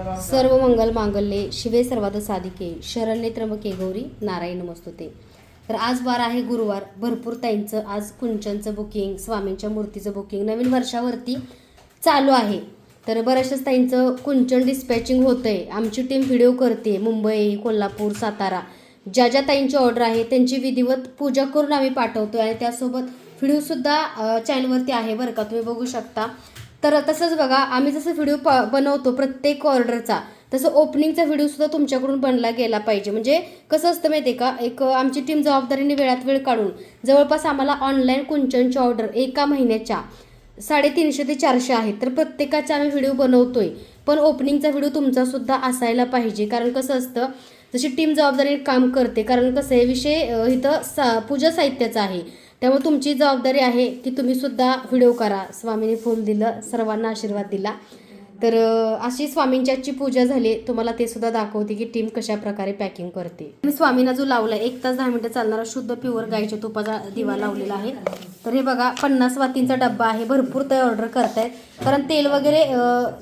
सर्व मंगल मांगल्ये शिवे सर्वाद साधिके शरण्ये त्र्यंबके गौरी नारायण नमस्तुते. तर आज वार आहे गुरुवार. भरपूर ताईंचं आज कुंचनचं बुकिंग स्वामींच्या मूर्तीचं बुकिंग नवीन वर्षावरती चालू आहे. तर बऱ्याचशाच ताईंचं कुंचन डिस्पॅचिंग होतंय. आमची टीम व्हिडिओ करते. मुंबई कोल्हापूर सातारा. ज्या ज्या ताईंची ऑर्डर आहे त्यांची विधिवत पूजा करून आम्ही पाठवतोय. आणि त्यासोबत व्हिडिओसुद्धा अ, चॅनलवरती आहे बरं का. तुम्ही बघू शकता. तर तसंच बघा आम्ही जसं व्हिडिओ प बनवतो प्रत्येक ऑर्डरचा तसं ओपनिंगचा व्हिडिओसुद्धा तुमच्याकडून बनला गेला पाहिजे. म्हणजे कसं असतं माहिती आहे का एक आमची टीम जबाबदारीने वेळात वेळ काढून जवळपास आम्हाला ऑनलाईन कुंचनची ऑर्डर एका महिन्याच्या साडेतीनशे ते चारशे आहेत. तर प्रत्येकाचा आम्ही व्हिडिओ बनवतोय. पण ओपनिंगचा व्हिडिओ तुमचा सुद्धा असायला पाहिजे. कारण कसं असतं जशी टीम जबाबदारीने काम करते कारण कसं आहे विषय इथं सा पूजा साहित्याचा आहे. त्यामुळे तुमची जबाबदारी आहे की तुम्ही सुद्धा व्हिडिओ करा. स्वामीने फुल दिलं सर्वांना आशीर्वाद दिला. तर अशी स्वामींच्याची पूजा झाली. तुम्हाला ते सुद्धा दाखवते की टीम कशा प्रकारे पॅकिंग करते. मी स्वामींना जो लावला एक तास दहा मिनिटं चालणारा शुद्ध प्युअर गाईच्या तुपाचा दिवा लावलेला आहे. तर हे बघा पन्नास वातींचा डब्बा आहे. भरपूर ते ऑर्डर करतायत. कारण तेल वगैरे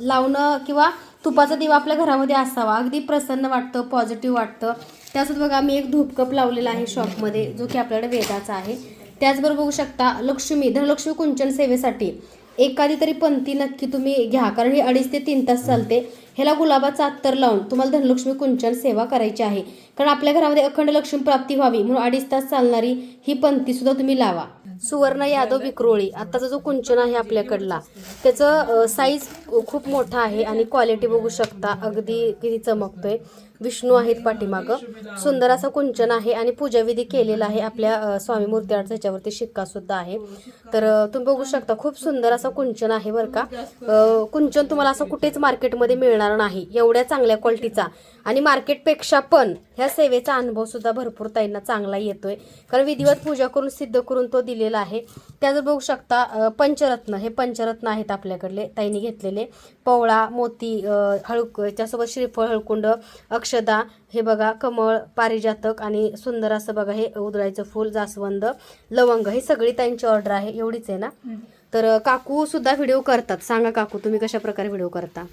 लावणं किंवा तुपाचा दिवा आपल्या घरामध्ये असावा. अगदी प्रसन्न वाटतं पॉझिटिव्ह वाटतं. त्यासोबत बघा मी एक धूपकप लावलेला आहे शॉपमध्ये जो की आपल्याकडे वेदाचा आहे. त्याचबरोबर बघू शकता लक्ष्मी धनलक्ष्मी कुंचन सेवेसाठी एखादी तरी पंक्ती नक्की तुम्ही घ्या. कारण ही अडीच ते तीन तास चालते. ह्याला गुलाबाचा अत्तर लावून तुम्हाला धनलक्ष्मी कुंचन सेवा करायची आहे. कारण आपल्या घरामध्ये अखंड लक्ष्मी प्राप्ती व्हावी म्हणून अडीच तास चालणारी ही पंक्ती सुद्धा तुम्ही लावा. सुवर्ण यादव विक्रोळी आत्ताचा जो कुंचन आहे आपल्याकडला त्याचं साईज खूप मोठा आहे आणि क्वालिटी बघू शकता. अगदी किती चमकतोय. विष्णू आहेत पाठीमागं. सुंदर असं कुंचन आहे आणि पूजाविधी केलेला आहे. आपल्या स्वामी मूर्ती आर्ट ह्याच्यावरती शिक्कासुद्धा आहे. तर तुम्ही बघू शकता खूप सुंदर असं कुंचन आहे बरं का. कुंचन तुम्हाला असं कुठेच मार्केटमध्ये मिळणार नाही. एवढ्या चांगल्या क्वालिटीचा. आणि मार्केटपेक्षा पण ह्या सेवेचा अनुभवसुद्धा भरपूर ताईंना चांगला येतोय. कारण विधिवत पूजा करून सिद्ध करून तो दिलेला आहे. त्याचं बघू शकता पंचरत्न हे पंचरत्न आहेत आपल्याकडले ताईंनी घेतलेले. पवळा मोती हळक त्यासोबत श्रीफळ हळकुंड अक्षदा हे बघा कमळ पारिजातक आणि सुंदर असं बघा हे उदळायचं फूल जास्वंद लवंग ही सगळी त्यांची ऑर्डर आहे एवढीच आहे ना? तर काकू सुद्धा व्हिडिओ करतात. सांगा काकू तुम्ही कशा प्रकारे व्हिडिओ करता?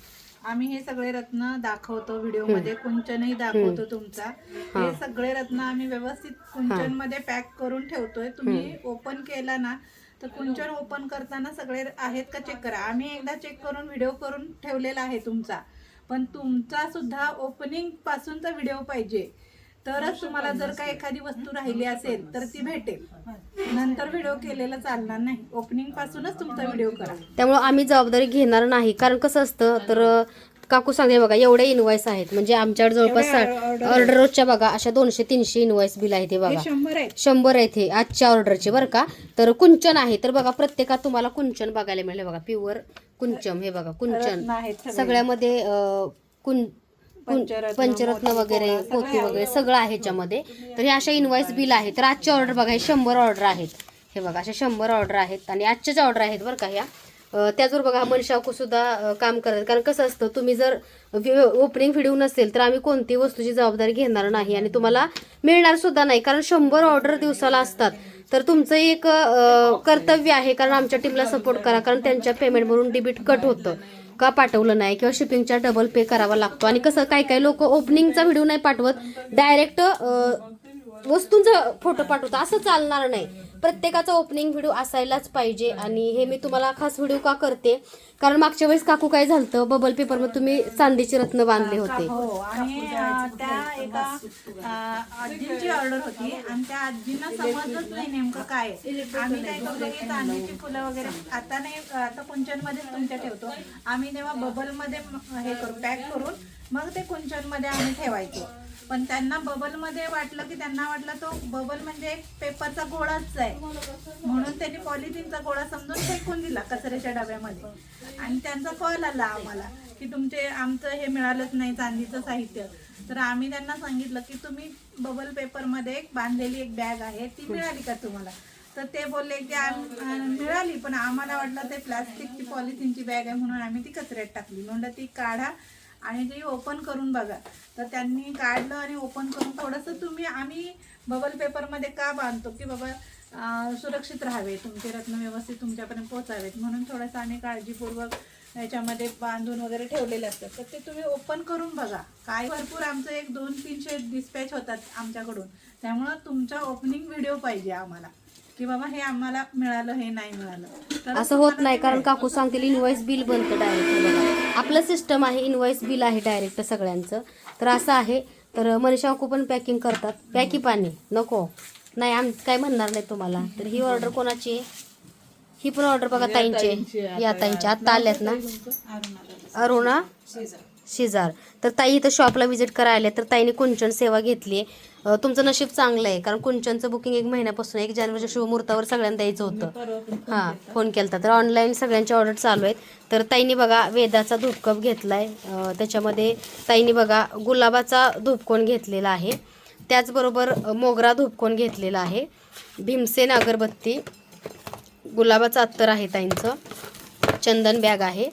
आम्ही हे सगळे रत्न दाखवतो व्हिडिओमध्ये कुंचनही दाखवतो तुमचा. हे. सगळे रत्न आम्ही व्यवस्थित कुंचनमध्ये पॅक करून ठेवतोय. तुम्ही ओपन केला ना तर कुंचन ओपन करताना सगळे आहेत का चेक करा. आम्ही एकदा चेक करून व्हिडिओ करून ठेवलेला आहे तुमचा. पण तुमचा सुद्धा ओपनिंग पासूनचा व्हिडिओ पाहिजे. तरच तुम्हाला जर का एखादी वस्तू राहिली असेल तर ती भेटेल. नंतर व्हिडिओ केलेला चालणार नाही. ओपनिंग पासूनच तुमचा व्हिडिओ करा. त्यामुळे आम्ही जबाबदारी घेणार नाही. कारण कसं असतं तर काकू सांगे बघा एवढे इनवॉइस आहेत. म्हणजे आमच्याकडे जवळपास ऑर्डर रोजच्या बघा अशा दोनशे तीनशे इनवॉइस बिल आहेत हे बघा. शंभर आहे हे आजच्या ऑर्डरचे बरं का? तर कुंचन आहे. तर बघा प्रत्येकात तुम्हाला कुंचन बघायला मिळेल. बघा प्युअर कुंचम हे बघा कुंचन. सगळ्यामध्ये कुं पंचरत्न, वगैरे पोती आहे. वगैरे सगळं आहे ह्याच्यामध्ये. तर हे अशा इनवॉइस बिल आहे तर आजच्या ऑर्डर बघा हे शंभर ऑर्डर आहेत. हे बघा अशा शंभर ऑर्डर आहेत. आणि आजच्याच ऑर्डर आहेत बरं का ह्या? त्याचबरोबर बघा मनशाकू सुद्धा काम करतात. कारण कसं असतं तुम्ही जर ओपनिंग व्हिडिओ नसेल तर आम्ही कोणती वस्तूची जबाबदारी घेणार नाही आणि तुम्हाला मिळणार सुद्धा नाही. कारण शंभर ऑर्डर दिवसाला असतात. तर तुमचं एक कर्तव्य आहे कारण आमच्या टीमला सपोर्ट करा. कारण त्यांच्या पेमेंटवरून डेबिट कट होतं. का पाठवलं नाही? किंवा शिपिंगचा डबल पे करावा लागतो. आणि कसं काही काही लोक ओपनिंगचा व्हिडिओ नाही पाठवत. डायरेक्ट वस्तूंचा फोटो पाठवतो असं चालणार नाही. प्रत्येकाचा ओपनिंग व्हिडिओ असायलाच पाहिजे आणि हे मी तुम्हाला खास व्हिडिओ का करते? कारण मागच्या वेळेस काकू काय झालं बबल पेपरमध्ये तुम्ही चांदीचे रत्न बांधले होते. हो आणि अं, त्या एका अं, आजींची ऑर्डर होती आणि त्या आजींना समजलंच नाही नेमकं काय आहे. आम्ही काय करतो की चांदीची फुलं वगैरे आता नाही आता कुंचनमध्येच तुमच्या ठेवतो. आम्ही तेव्हा बबलमध्ये म- हे करू पॅक करून मग ते कुंचनमध्ये आम्ही ठेवायचो. पण त्यांना बबलमध्ये वाटलं की त्यांना वाटलं तो बबल म्हणजे पेपरचा गोळाच आहे. म्हणून त्यांनी पॉलिथिनचा गोळा समजून फेकून दिला कचऱ्याच्या डब्यामध्ये. आणि त्यांचा कॉल आला आम्हाला की तुमचे आमचं हे मिळालंच नाही चांदीचं साहित्य. तर आम्ही त्यांना सांगितलं की तुम्ही बबल पेपरमध्ये एक बांधलेली एक बॅग आहे ती मिळाली का तुम्हाला? तर ते बोलले की मिळाली पण आम्हाला वाटलं ते प्लास्टिकची पॉलिथिनची बॅग आहे म्हणून आम्ही ती कचऱ्यात टाकली. म्हणलं ती काढा आणि ते ओपन करून बघा. तर त्यांनी काढलं आणि ओपन करून थोडंसं तुम्ही आम्ही बबल पेपरमध्ये का बांधतो? की बाबा सुरक्षित राहावे तुमचे रत्न व्यवस्थित तुमच्यापर्यंत पोहोचावेत. म्हणून थोडंसं आम्ही काळजीपूर्वक याच्यामध्ये बांधून वगैरे ठेवलेले असतात. तर ते तुम्ही ओपन करून बघा. काय भरपूर आमचं एक दोन तीनशे डिस्पॅच होतात आमच्याकडून. त्यामुळं तुमचा ओपनिंग व्हिडिओ पाहिजे आम्हाला. की बाबा हे आम्हाला मिळालं हे नाही मिळालं. तर असं होत नाही कारण काकू सांगतील इनवॉइस बिल बनतं डायरेक्ट आपलं सिस्टम आहे इनवॉइस बिल आहे डायरेक्ट सगळ्यांचं. तर असं आहे. तर मनीषा काकू पण पॅकिंग करतात. पॅकी पाणी. नको. नाही आम काय म्हणणार नाही तुम्हाला. तर ही ऑर्डर कोणाची आहे? ही पण ऑर्डर बघा ताईंची या ताईंची. आत्ता आल्यात ना? अरुणा शेजार. तर ताई इथं शॉपला व्हिजिट करायला तर ताईने कुंचन सेवा घेतली आहे. तुमचं नशीब चांगलं आहे. कारण कुंचनचं बुकिंग एक महिन्यापासून एक जानेवारीच्या शुभमुहूर्तावर सगळ्यांना द्यायचं होतं. हां फोन केला तर ऑनलाईन सगळ्यांचे ऑर्डर चालू आहेत. तर ताईने बघा वेदाचा धूपकप घेतलाय. अं, त्याच्यामध्ये ताईने बघा गुलाबाचा धूपकोन घेतलेला आहे. त्याचबरोबर मोगरा धूपकोन घेतलेला आहे. भीमसेन अगरबत्ती गुलाबाचं अत्तर आहे ताईंचं. चंदन बॅग आहे.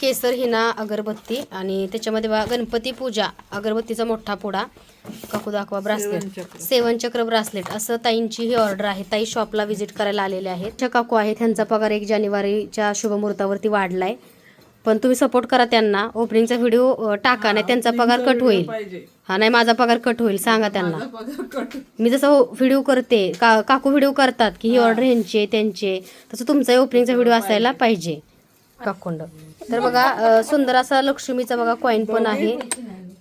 केसर हिना अगरबत्ती आणि त्याच्यामध्ये बघा गणपती पूजा अगरबत्तीचा मोठा पुडा. काकू दाखवा ब्रासलेट सेवन चक्र. ब्रासलेट असं ताईंची ही ऑर्डर आहे. ताई शॉपला व्हिजिट करायला आलेले आहेत. काकू आहेत. त्यांचा पगार एक जानेवारीच्या शुभमुहूर्तावरती वाढलाय. पण तुम्ही सपोर्ट करा त्यांना. ओपनिंगचा व्हिडिओ टाका नाही त्यांचा पगार कट होईल. हा नाही माझा पगार कट होईल. सांगा त्यांना. मी जसं व्हिडिओ करते. का काकू व्हिडिओ करतात की ही ऑर्डर ह्यांची त्यांचे तसं तुमचा ओपनिंगचा व्हिडिओ असायला पाहिजे. काकोंड. तर बघा सुंदर असा लक्ष्मीचा बघा कॉईन पण आहे.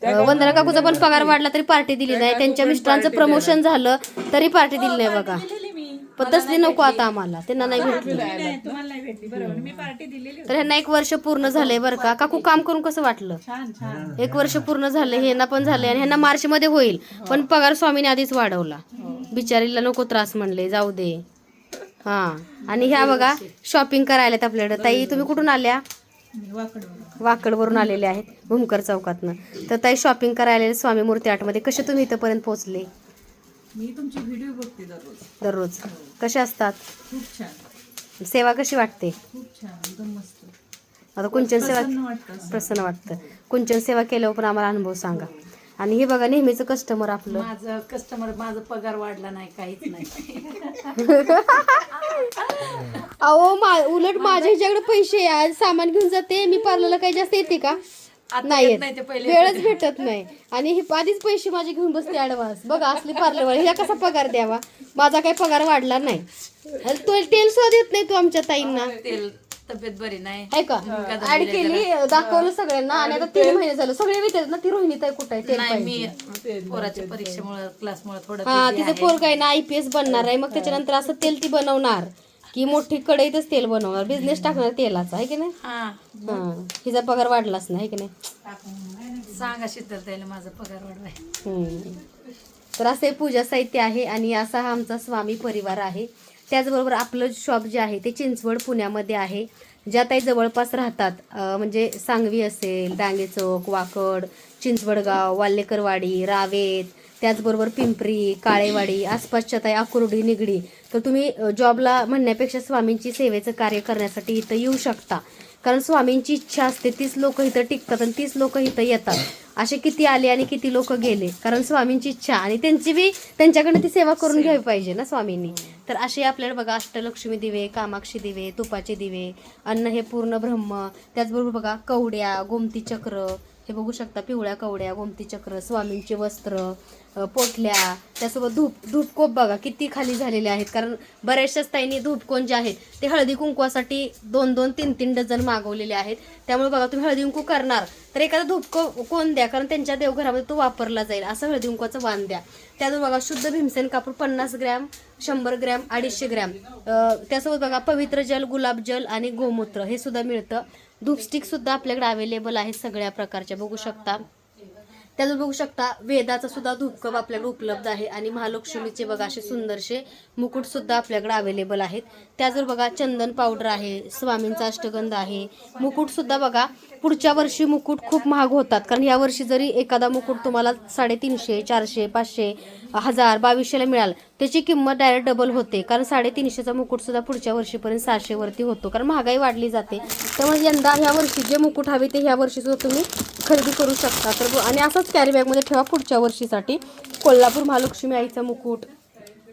वंदना काकूचा पण पगार वाढला तरी पार्टी दिली नाही. त्यांच्या मिस्टरांचं प्रमोशन झालं तरी पार्टी दिली नाही बघा. दिलेली मी. पण तसली नको आता आम्हाला. त्यांना नाही भेटली. नाही तुम्हाला नाही भेटली. बरोबर. मी पार्टी दिलेली होती. तर ह्यांना एक वर्ष पूर्ण झालंय बरं का. काकू काम करून कसं वाटलं? छान छान. एक वर्ष पूर्ण झाले ह्यांना पण झाले आणि ह्यांना मार्च मध्ये होईल पण पगार स्वामीने आधीच वाढवला. बिचारीला नको त्रास म्हणले जाऊ दे. हा. आणि ह्या बघा शॉपिंग करायला आपल्याकडे. ताई तुम्ही कुठून आल्या? मी वाकडं वाकडवरून आलेले आहेत भूमकर चौकातनं. तर ताई शॉपिंग करायला स्वामी मूर्ती आठमध्ये कसे तुम्ही इथंपर्यंत पोहोचले? मी तुमची व्हिडिओ बघते दररोज. दररोज. कसे असतात? खूप छान. सेवा कशी वाटते? खूप छान एकदम मस्त. आता कुंचन सेवा प्रसन्न वाटतं. कुंचन सेवा केल्यावर पण आम्हाला अनुभव सांगा. आणि हे बघा नेहमीचं कस्टमर आपलं. माझं कस्टमर माझा पगार वाढला नाही काहीच नाही. अहो मा उलट माझ्या ह्याच्याकडे पैसे आहे. आज सामान घेऊन जाते मी पार्लरला काही जास्त येते का? नाही येत. वेळच भेटत नाही. आणि हे आधीच पैसे माझे घेऊन बसते ऍडव्हान्स. बघा असले पार्लरवाले हिला कसा पगार द्यावा? माझा काही पगार वाढला नाही. तो तेल सुद्धा देत नाही तू आमच्या ताईंना. तेल तब्येत बरी नाही. आहे का? ऍड केली दाखवलं सगळ्यांना आणि आता तीन महिने झालं. सगळे विचारत ना? ती रोहिणी ताई कुठे आहे? तेल नाही मी पोराच्या परीक्षेमुळे क्लासमुळे थोडं हा तिचं. पोरग आहे ना आय पी एस बनणार आहे. मग त्याच्यानंतर असं तेल ती बनवणार. की मोठी कढईतच तेल बनवणार. बिझनेस टाकणार तेलाचा आहे की नाही? हा. हिचा पगार वाढलाच नाही आहे की नाही? सांगा शीतल त्याला माझा पगार वाढवाय. तर असं पूजा साहित्य आहे आणि असा हा आमचा स्वामी परिवार आहे. त्याचबरोबर आपलं शॉप जे आहे ते चिंचवड पुण्यामध्ये आहे. ज्या ताई जवळपास राहतात म्हणजे सांगवी असेल डांगे चौक वाकड चिंचवडगाव वाल्लेकरवाडी रावेत त्याचबरोबर पिंपरी काळेवाडी आसपासच्या ताई अकुर्डी निगडी. तर तुम्ही जॉबला म्हणण्यापेक्षा स्वामींची सेवेचं कार्य करण्यासाठी इथं येऊ शकता. कारण स्वामींची इच्छा असते तीच लोक इथं टिकतात आणि तीच लोक इथं येतात. असे किती आले आणि किती लोक गेले? कारण स्वामींची इच्छा आणि त्यांची बी त्यांच्याकडनं ती सेवा करून घ्यावी पाहिजे ना स्वामींनी. तर असे आपल्याला बघा अष्टलक्ष्मी दिवे कामाक्षी दिवे तुपाचे दिवे अन्न हे पूर्ण ब्रह्म. त्याचबरोबर बघा कवड्या गोमती चक्र हे बघू शकता पिवळ्या कवड्या गोमती चक्र स्वामींचे वस्त्र पोटल्या त्यासोबत धूप धूपकोप बघा किती खाली झालेले आहेत. कारण बऱ्याचशाच ताईंनी धूपकोन जे आहेत ते हळदी कुंकवासाठी दोन दोन तीन तीन डझन मागवलेले आहेत. त्यामुळे बघा तुम्ही हळदी कुंकू करणार तर एखादा धूपको कोण द्या कारण त्यांच्या देवघरामध्ये तो वापरला जाईल. असं हळदी कुंकवाचं वाण द्या. त्यातून बघा शुद्ध भीमसेन कापूर पन्नास ग्रॅम शंभर ग्रॅम अडीचशे ग्रॅम. त्यासोबत बघा पवित्र जल गुलाब जल आणि गोमूत्र हे सुद्धा मिळतं. धूपस्टिक सुद्धा आपल्याकडे अवेलेबल आहे सगळ्या प्रकारच्या. बघू शकता. त्यातून बघू शकता वेदाचा सुद्धा धूपकप आपल्याकडे उपलब्ध आहे आणि महालक्ष्मीचे बघा असे सुंदरसे मुकुट सुद्धा आपल्याकडे अवेलेबल आहेत. त्याचबरोबर बघा चंदन पावडर आहे स्वामींचा अष्टगंध आहे. मुकुट सुद्धा बघा पुढच्या वर्षी मुकुट खूप महाग होतात. कारण या वर्षी जरी एखादा मुकुट तुम्हाला साडेतीनशे चारशे पाचशे हजार बावीसशेला मिळाल त्याची किंमत डायरेक्ट डबल होते. कारण साडेतीनशेचा मुकुट सुद्धा पुढच्या वर्षीपर्यंत सहाशेवरती होतो. कारण महागाई वाढली जाते. त्यामुळे यंदा ह्या वर्षी जे मुकुट हवे ते ह्या वर्षी सुद्धा तुम्ही खरेदी करू शकता. तर आणि असंच कॅरीबॅगमध्ये ठेवा पुढच्या वर्षीसाठी. कोल्हापूर महालक्ष्मी आईचा मुकुट.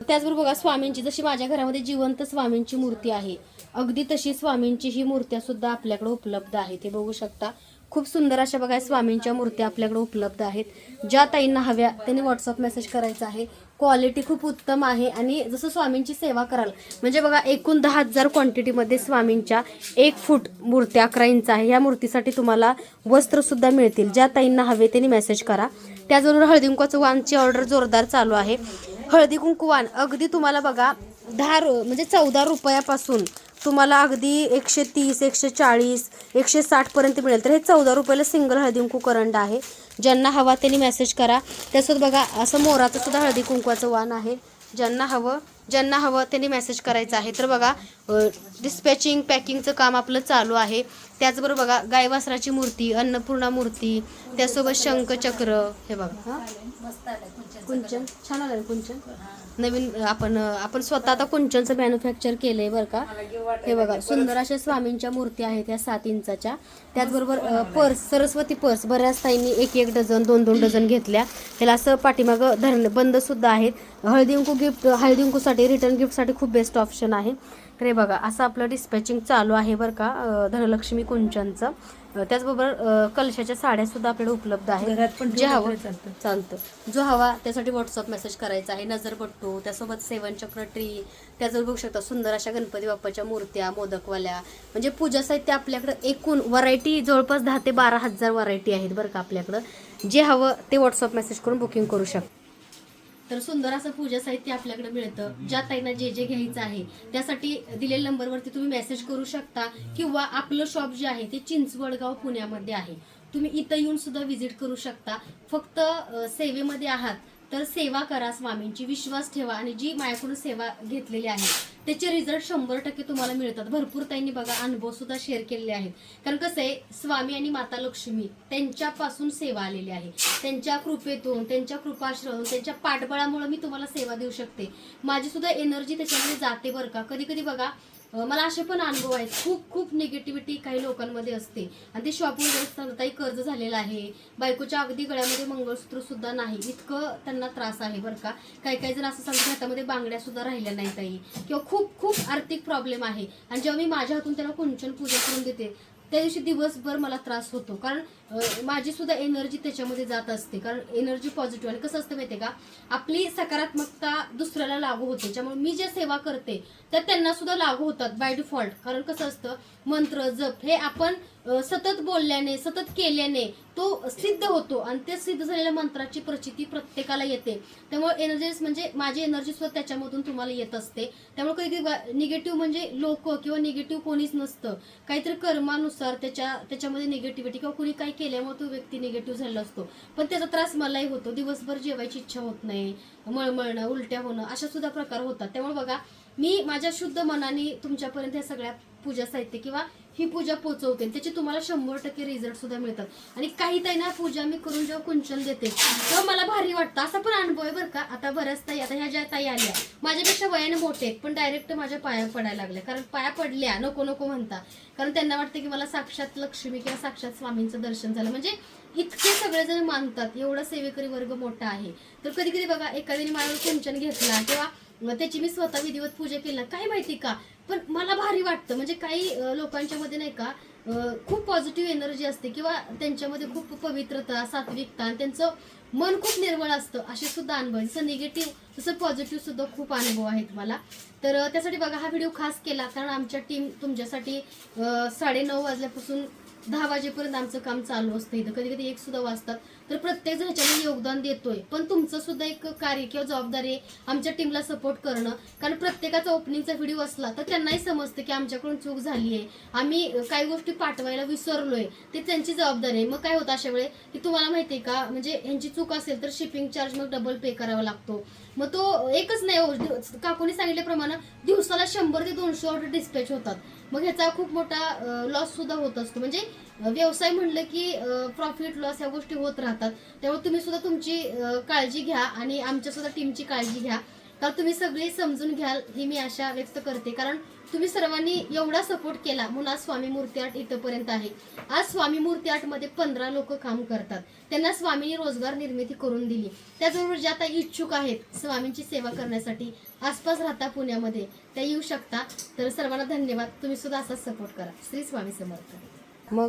त्याचबरोबर बघा स्वामींची जशी माझ्या घरामध्ये जिवंत स्वामींची मूर्ती आहे. अगदी तशी स्वामींची ही मूर्त्या सुद्धा आपल्याकडे उपलब्ध आहे ते बघू शकता. खूप सुंदर अशा बघा स्वामींच्या मूर्त्या आपल्याकडे उपलब्ध आहेत. ज्या ताईंना हव्या त्यांनी व्हॉट्सअप मेसेज करायचा आहे. क्वालिटी खूप उत्तम आहे आणि जसं स्वामींची सेवा कराल म्हणजे बघा एकूण दहा हजार क्वांटिटीमध्ये स्वामींच्या एक फूट मूर्ती अकरा इंच आहे. ह्या मूर्तीसाठी तुम्हाला वस्त्रसुद्धा मिळतील. ज्या ताईंना हवे त्यांनी मेसेज करा. त्याचबरोबर हळदी कुंकवाचं वानची ऑर्डर जोरदार चालू आहे. हळदी कुंकू अगदी तुम्हाला बघा दहा रु म्हणजे चौदा रुपयापासून तुम्हाला अगदी एकशे तीस एकशे चाळीस एकशे साठपर्यंत मिळेल. तर हे चौदा रुपयाला सिंगल हळदी कुंकू करंड आहे. ज्यांना हवा त्यांनी मेसेज करा. त्यासोबत बघा असं मोराचं सुद्धा हळदी कुंकवाचं वाण आहे. ज्यांना हवं ज्यांना हवं त्यांनी मेसेज करायचं आहे. तर बघा डिस्पॅचिंग पॅकिंगचं काम आपलं चालू आहे. त्याचबरोबर बघा गायवासराची मूर्ती अन्नपूर्णा मूर्ती त्यासोबत शंखचक्र हे बघा कुंचन छान आलं कुंचन. नवीन आपण आपण स्वतः आता कुंचनचं मॅन्युफॅक्चर केलंय बरं का. हे बघा सुंदर अशा स्वामींच्या मूर्ती आहेत या सात इंचाच्या. त्याचबरोबर पर्स सरस्वती पर्स. बऱ्याच ताईंनी एक एक डझन दोन दोन डझन घेतल्या. त्याला असं पाठीमागं धरण बंद सुद्धा आहेत. हळदी गिफ्ट हळदी कुंकूसाठी रिटर्न गिफ्टसाठी खूप बेस्ट ऑप्शन आहे. तर हे बघा असं आपलं डिस्पॅचिंग चालू आहे बरं का धनलक्ष्मी कुंचनचं. त्याचबरोबर कलशाच्या साड्या सुद्धा आपल्याकडे उपलब्ध आहेत. पण जे हवं. चालतं. जो हवा त्यासाठी व्हॉट्सअप मेसेज करायचा आहे नजरपट्टू त्यासोबत सेवन चक्र ट्री त्याचबरोबर बघू शकता सुंदर अशा गणपती बाप्पाच्या मूर्त्या मोदकवाल्या. म्हणजे पूजा साहित्य आपल्याकडं एकूण व्हरायटी जवळपास दहा ते बारा हजार व्हरायटी आहेत बरं का आपल्याकडं. जे हवं ते व्हॉट्सअप मेसेज करून बुकिंग करू शकता. तर सुंदर असं पूजा साहित्य आपल्याकडे मिळतं. ज्या ताईंना जे जे घ्यायचं आहे त्यासाठी दिलेल्या नंबरवरती तुम्ही मेसेज करू शकता किंवा आपलं शॉप जे आहे ते चिंचवडगाव पुण्यामध्ये आहे. तुम्ही इथं येऊन सुद्धा व्हिजिट करू शकता. फक्त सेवेमध्ये आहात तर सेवा करा स्वामींची. विश्वास ठेवा आणि जी माझ्याकडून सेवा घेतलेली आहे त्याचे रिझल्ट शंभर टक्के तुम्हाला मिळतात. भरपूर त्यांनी बघा अनुभव सुद्धा शेअर केलेले आहेत. कारण कसं आहे स्वामी आणि माता लक्ष्मी त्यांच्यापासून सेवा आलेली आहे. त्यांच्या कृपेतून त्यांच्या कृपाश्रम त्यांच्या पाठबळामुळे मी तुम्हाला सेवा देऊ शकते. माझी सुद्धा एनर्जी त्याच्यामध्ये जाते बरं का? कधी कधी बघा मला असे पण अनुभव आहेत. खूप खूप निगेटिव्हिटी काही लोकांमध्ये असते. आणि ते शॉपमध्ये असताना ताई कर्ज झालेलं आहे. बायकोच्या अगदी गळ्यामध्ये मंगळसूत्र सुद्धा नाही. इतकं त्यांना त्रास आहे बरं का. काही काही जण असं सांगतात हातामध्ये बांगड्या सुद्धा राहिल्या नाही ताई. किंवा खूप खूप आर्थिक प्रॉब्लेम आहे. आणि जेव्हा मी माझ्या हातून त्यांना कुंचन पूजा करून देते त्या दिवशी दिवसभर मला त्रास होतो. कारण माझी सुद्धा एनर्जी त्याच्यामध्ये जात असते. कारण एनर्जी पॉझिटिव्ह आणि कसं असतं माहितीये का? आपली सकारात्मकता दुसऱ्याला लागू होते. त्यामुळे मी जे सेवा करते त्या त्यांना सुद्धा लागू होतात बाय डिफॉल्ट कारण कसं असतं? मंत्र जप हे आपण सतत बोलल्याने सतत केल्याने तो सिद्ध होतो आणि ते सिद्ध झालेल्या मंत्राची प्रचिती प्रत्येकाला येते. त्यामुळे एनर्जी म्हणजे माझी एनर्जी सुद्धा त्याच्यामधून तुम्हाला येत असते. त्यामुळे कधी कधी निगेटिव्ह म्हणजे लोक किंवा निगेटिव्ह कोणीच नसतं. काहीतरी कर्मानुसार त्याच्या त्याच्यामध्ये निगेटिव्हिटी किंवा कुणी काही केल्यामुळे तो व्यक्ती निगेटिव्ह झालेला असतो. पण त्याचा त्रास मलाही होतो. दिवसभर जेवायची इच्छा होत नाही. मळमळणं उलट्या होणं अशा सुद्धा प्रकार होतात. त्यामुळे बघा मी माझ्या शुद्ध मनाने तुमच्यापर्यंत या सगळ्या पूजा साहित्य किंवा ही पूजा पोचवते त्याचे तुम्हाला शंभर टक्के रिझल्ट सुद्धा मिळतात. आणि काही ताई ना पूजा मी करून जेव्हा कुंचन देते तेव्हा मला भारी वाटतं. असा पण अनुभव आहे बरं का. आता बऱ्याच ताई आता ह्या ज्या ताई आल्या माझ्यापेक्षा वयाने मोठे आहेत पण डायरेक्ट माझ्या पाया पडायला लागल्या. कारण पाया पडल्या नको नको म्हणता. कारण त्यांना वाटतं की मला साक्षात लक्ष्मी किंवा साक्षात स्वामींचं दर्शन झालं. म्हणजे इतके सगळेजण मानतात एवढा सेवेकरी वर्ग मोठा आहे. तर कधी कधी बघा एखाद्याने माझ्यावर कुंचन घेतला किंवा त्याची मी स्वतः विधिवत पूजा केली ना काय माहिती का? पण मला भारी वाटतं. म्हणजे काही लोकांच्या मध्ये नाही का खूप पॉझिटिव्ह एनर्जी असते किंवा त्यांच्यामध्ये खूप पवित्रता सात्विकता आणि त्यांचं मन खूप निर्मळ असतं. असे सुद्धा अनुभव जसं निगेटिव्ह तसं पॉझिटिव्ह सुद्धा खूप अनुभव आहेत मला. तर त्यासाठी बघा हा व्हिडिओ खास केला. कारण आमच्या टीम तुमच्यासाठी साडे साडेनऊ वाजल्यापासून दहा वाजेपर्यंत आमचं काम चालू असतं इथं. कधी कधी एक सुद्धा वाजतात तर प्रत्येक जण ह्याच्यामध्ये योगदान देतोय. पण तुमचं सुद्धा एक कार्य किंवा जबाबदारी आहे आमच्या टीमला सपोर्ट करणं. कारण प्रत्येकाचा ओपनिंगचा व्हिडिओ असला तर त्यांनाही समजतं की आमच्याकडून चूक झाली आहे. आम्ही काही गोष्टी पाठवायला विसरलोय. ते त्यांची जबाबदारी आहे. मग काय होतं अशा वेळे की तुम्हाला माहिती आहे का? म्हणजे यांची चूक असेल तर शिपिंग चार्ज मग डबल पे करावा लागतो. मग तो एकच नाही हो. काकूने सांगितल्याप्रमाणे दिवसाला शंभर ते दोनशे ऑर्डर डिस्पॅच होतात. मग ह्याचा खूप मोठा लॉस सुद्धा होत असतो. म्हणजे व्यवसाय म्हणलं की प्रॉफिट लॉस ह्या गोष्टी होत राहतात. त्यामुळे तुम्ही सुद्धा तुमची काळजी घ्या आणि आमच्या सुद्धा टीमची काळजी घ्या. तर तुम्ही सगळे समजून घ्याल ही मी आशा व्यक्त करते. कारण तुम्ही सर्वांनी एवढा सपोर्ट केला म्हणून आज स्वामी मूर्ती आर्ट इथंपर्यंत आहे. आज स्वामी मूर्ती आर्टमध्ये पंधरा लोक काम करतात. त्यांना स्वामींनी रोजगार निर्मिती करून दिली. त्याचबरोबर ज्या आता इच्छुक आहेत स्वामींची सेवा करण्यासाठी आसपास राहता पुण्यामध्ये. त्या येऊ शकता. तर सर्वांना धन्यवाद. तुम्ही सुद्धा असाच सपोर्ट करा. श्री स्वामी समर्थ. मग